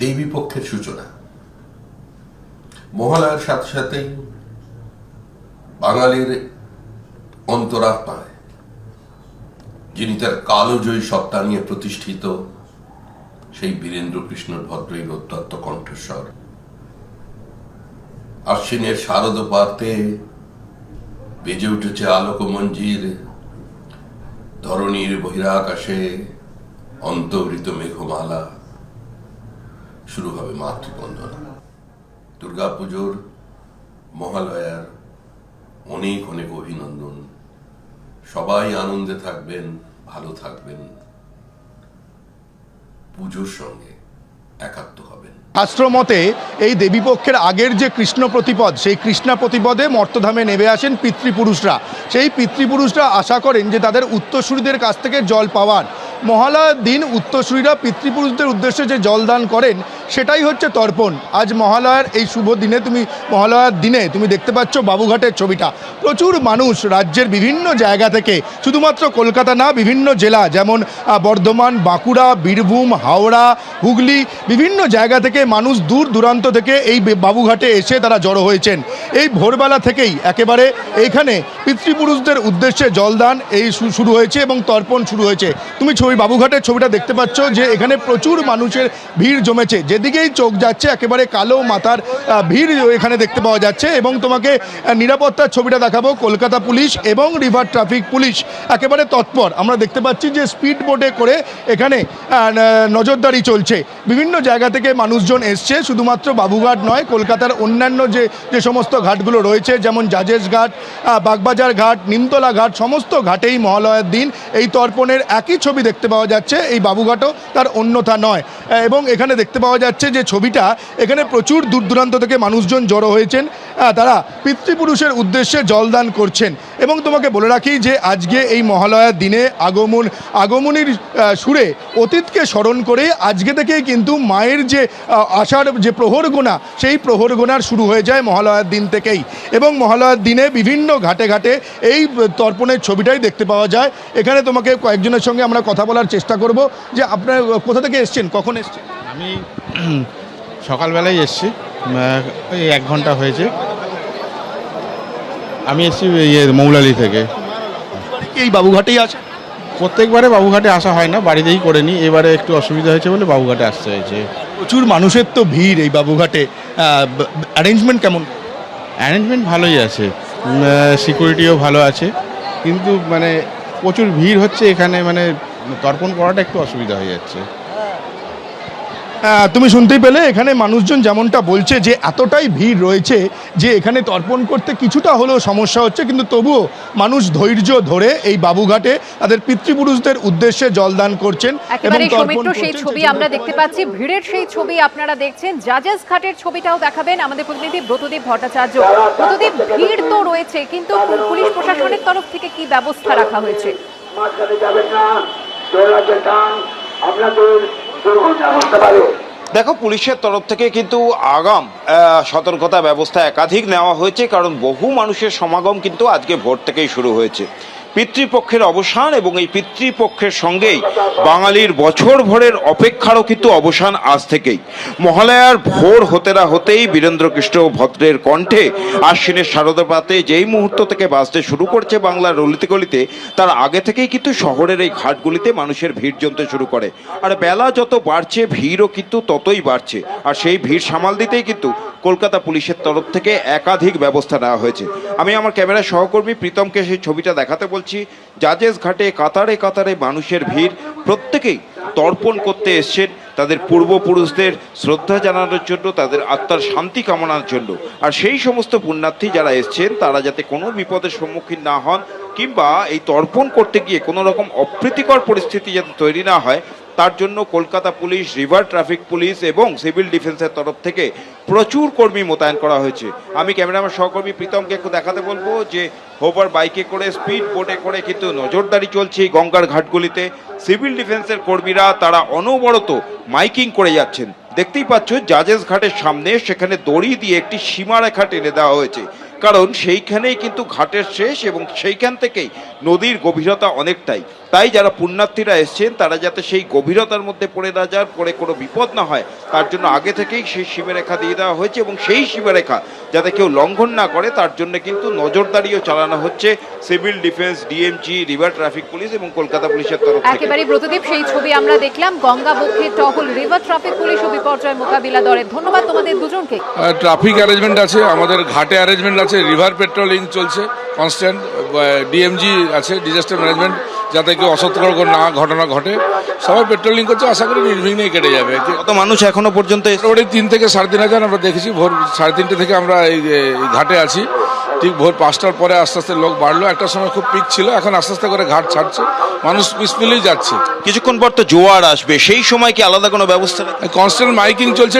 দেবী পক্ষের সূচনা। মহালয়ার সাথে সাথেই বাঙালির অন্তরাত্মায় যিনি তার কালোজয়ী সত্তা নিয়ে প্রতিষ্ঠিত, সেই বীরেন্দ্র কৃষ্ণ ভদ্রের অত্যন্ত কণ্ঠস্বর। আশ্বিনের শারদ পাতে বেজে উঠেছে আলোক মঞ্জির ধরণীর বহিরাকাশে অন্তর্হিত মেঘমালা। শুরু হবে মাতৃবন্দনা। দুর্গাপুজোর মহালয়ার অনেক অনেক অভিনন্দন। সবাই আনন্দে থাকবেন, ভালো থাকবেন। পুজোর সঙ্গে একাত্ম হবেন। শাস্ত্রমতে এই দেবীপক্ষের আগের যে কৃষ্ণ প্রতিপদ, সেই কৃষ্ণা প্রতিপদে মর্তধামে নেমে আসেন পিতৃপুরুষরা। সেই পিতৃপুরুষরা আশা করেন যে তাদের উত্তরসূরিদের কাছ থেকে জল পাওয়ার মহালয়ার দিন উত্তরসূরিরা পিতৃপুরুষদের উদ্দেশ্যে যে জল দান করেন, সেটাই হচ্ছে তর্পণ। আজ মহালয়ার এই শুভ দিনে তুমি, মহালয়ার দিনে তুমি দেখতে পাচ্ছ বাবুঘাটের ছবিটা। প্রচুর মানুষ রাজ্যের বিভিন্ন জায়গা থেকে, শুধুমাত্র কলকাতা না, বিভিন্ন জেলা যেমন বর্ধমান, বাঁকুড়া, বীরভূম, হাওড়া, হুগলি, বিভিন্ন জায়গা থেকে মানুষ দূর দূরান্ত থেকে এই বাবুঘাটে এসে তারা জড়ো হয়েছেন। এই ভোরবেলা থেকেই একেবারে এইখানে পিতৃপুরুষদের উদ্দেশ্যে জলদান এই শুরু হয়েছে এবং তর্পণ শুরু হয়েছে। তুমি ছবি বাবুঘাটের ছবিটা দেখতে পাচ্ছ যে এখানে প্রচুর মানুষের ভিড় জমেছে। যেদিকেই চোখ যাচ্ছে, একেবারে কালো মাথার ভিড় এখানে দেখতে পাওয়া যাচ্ছে এবং তোমাকে নিরাপত্তার ছবিটা দেখাবো। কলকাতা পুলিশ এবং রিভার ট্রাফিক পুলিশ একেবারে তৎপর। আমরা দেখতে পাচ্ছি যে স্পিড বোটে করে এখানে নজরদারি চলছে। বিভিন্ন জায়গা থেকে মানুষজন এসছে, শুধুমাত্র বাবুঘাট নয়, কলকাতার অন্যান্য যে যে সমস্ত ঘাটগুলো রয়েছে, যেমন জাজেস ঘাট বাগবাজার ঘাট, নিমতলা ঘাট, সমস্ত ঘাটেই মহালয়ার দিন। এই তর্পণের একই ছবি দেখতে পাওয়া যাচ্ছে এই বাবুঘাটও তার অন্যথা নয়। এবং এখানে দেখতে পাওয়া যাচ্ছে যে ছবিটা, এখানে প্রচুর দূর দূরান্ত থেকে মানুষজন জড়ো হয়েছেন তারা পিতৃপুরুষের উদ্দেশ্যে জলদান করছেন। এবং তোমাকে বলে রাখি যে আজকে এই মহালয়ার দিনে আগমন, আগমনীর সুরে অতীতকে স্মরণ করে আজকে থেকেই কিন্তু মায়ের যে আষাঢ় যে প্রহর গোনা, সেই প্রহর গোনার শুরু হয়ে যায় মহালয়ার দিন থেকেই। এবং মহালয়ার দিনে বিভিন্ন ঘাটে ঘাটে এই তর্পণের ছবিটাই দেখতে পাওয়া যায়। এখানে তোমাকে কয়েকজনের সঙ্গে আমরা কথা বলার চেষ্টা করব যে আপনার কোথা থেকে এসছেন, কখন এসছেন আমি সকালবেলায় এসছি এই এক ঘণ্টা হয়েছে। আমি এসছি ইয়ে মৌলালি থেকে। এই বাবুঘাটেই আছে? প্রত্যেকবারে বাবুঘাটে আসা হয় না বাড়িতেই করে নিই। এবারে একটু অসুবিধা হয়েছে বলে বাবুঘাটে আসতে হয়েছে। প্রচুর মানুষের তো ভিড় এই বাবুঘাটে। অ্যারেঞ্জমেন্ট কেমন? অ্যারেঞ্জমেন্ট ভালোই আছে। সিকিউরিটিও ভালো আছে। কিন্তু মানে প্রচুর ভিড় হচ্ছে এখানে মানে তর্পণ করাটা একটু অসুবিধা হয়ে যাচ্ছে। তুমি শুনতেই পেলে এখানে মানুষজন যেমনটা বলছে যে এতটাই ভিড় রয়েছে যে এখানে তর্পণ করতে কিছুটা হলেও সমস্যা হচ্ছে কিন্তু তবুও মানুষ ধৈর্য ধরে এই বাবুঘাটে তাদের পিতৃপুরুষদের উদ্দেশ্যে জলদান করছেন তর্পণ সেই ছবি আমরা দেখতে পাচ্ছি ভিড়ের সেই ছবি আপনারা দেখছেন। জাজেস ঘাটের ছবিটাও দেখাবেন আমাদের প্রতিনিধি ব্রতদীপ ভট্টাচার্য। ব্রতদীপ ভিড় তো রয়েছে কিন্তু পুলিশ প্রশাসনের তরফ থেকে কি ব্যবস্থা রাখা হয়েছে? মাঝখানে যাবেন না আপনাদের দেখো, পুলিশের তরফ থেকে কিন্তু আগাম সতর্কতা ব্যবস্থা একাধিক নেওয়া হয়েছে, কারণ বহু মানুষের সমাগম কিন্তু আজকে ভোর থেকেই শুরু হয়েছে। পিতৃপক্ষের অবসান এবং এই পিতৃপক্ষের সঙ্গেই বাঙালির বছর ভরের অপেক্ষারও কিন্তু অবসান আজ থেকেই। মহালয়ার ভোর হতে না হতেই বীরেন্দ্রকৃষ্ণ ভদ্রের কণ্ঠে আশ্বিনের শারদপাতে যেই মুহূর্ত থেকে বাঁচতে শুরু করছে বাংলার গলিতে তার আগে থেকেই কিন্তু শহরের এই ঘাটগুলিতে মানুষের ভিড় জমতে শুরু করে। আর বেলা যত বাড়ছে, ভিড়ও কিন্তু ততই বাড়ছে। আর সেই ভিড় সামাল দিতেই কিন্তু কলকাতা পুলিশের তরফ থেকে একাধিক ব্যবস্থা নেওয়া হয়েছে। আমি আমার ক্যামেরা সহকর্মী প্রীতমকে সেই ছবিটা দেখাতে বলছি। জাজেস ঘাটে কাতারে কাতারে মানুষের ভিড়। প্রত্যেকেই তর্পণ করতে এসছেন। তাদের পূর্বপুরুষদের শ্রদ্ধা জানানোর জন্য, তাদের আত্মার শান্তি কামনার জন্য। আর সেই সমস্ত পুণ্যার্থী যারা এসছেন, তারা যাতে কোনো বিপদের সম্মুখীন না হন, কিংবা এই তর্পণ করতে গিয়ে কোনো রকম অপ্রীতিকর পরিস্থিতি যাতে তৈরি না হয় তার জন্য Kolkata police, river traffic police এবং সিভিল ডিফেন্সের তরফ থেকে প্রচুর কর্মী মোতায়েন করা হয়েছে। আমি ক্যামেরাম্যান সহকর্মী প্রীতমকে একটু দেখাতে বলব যে হোভার বাইকে করে, স্পিড বোটে করে কিন্তু নজরদারি চলছে গঙ্গার ঘাটগুলিতে। সিভিল ডিফেন্সের কর্মীরা তারা অনবরত মাইকিং করে যাচ্ছেন। দেখতেই পাচ্ছ, জাজেস ঘাটের সামনে সেখানে দড়ি দিয়ে একটি সীমারেখা টেনে দেওয়া হয়েছে। কারণ সেইখানেই কিন্তু ঘাটের শেষ এবং সেইখান থেকেই নদীর গভীরতা অনেকটাই। তাই যারা পুণ্যার্থীরা এসছেন তারা যাতে সেই গভীরতার মধ্যে পড়ে না যান পড়ে কোনো বিপদ না হয় তার জন্য আগে থেকেই সেই সীমারেখা দিয়ে দেওয়া হয়েছে এবং সেই সীমারেখা যাতে কেউ লঙ্ঘন না করে তার জন্য কিন্তু নজরদারিও চালানো হচ্ছে civil defence DMG river traffic police এবং কলকাতা পুলিশের তরফ থেকে। একেবারে ব্রতদীপ সেই ছবি আমরা দেখলাম গঙ্গা বক্ষে টহল রিভার ট্রাফিক পুলিশ ও বিপর্যয় মোকাবিলা দলের। ধন্যবাদ তোমাদের দুজনকে। ট্রাফিক অ্যারেঞ্জমেন্ট আছে আমাদের ঘাটে অ্যারেঞ্জমেন্ট আছে রিভার পেট্রোলিং চলছে কনস্ট্যান্ট ডিএমজি আছে ডিজাস্টার ম্যানেজমেন্ট। যাতে কেউ অসতর্ক না ঘটনা ঘটে। সবাই পেট্রোলিং করছে আশা করি নির্বিঘ্নেই কেটে যাবে। কত মানুষ এখনও পর্যন্ত? মোটামুটি তিন থেকে সাড়ে তিন হাজার আমরা দেখেছি ভোর সাড়ে তিনটে থেকে আমরা এই ঘাটে আছি। ঠিক ভোর পাঁচটার পরে আস্তে আস্তে লোক বাড়লো। একটা সময় খুব পিক ছিল এখন আস্তে আস্তে করে ঘাট ছাড়ছে। মানুষ পিসফুলি যাচ্ছে। কিছুক্ষণ পর তো জোয়ার আসবে সেই সময় কি আলাদা কোনো ব্যবস্থা নেই? কনস্ট্যান্ট মাইকিং চলছে।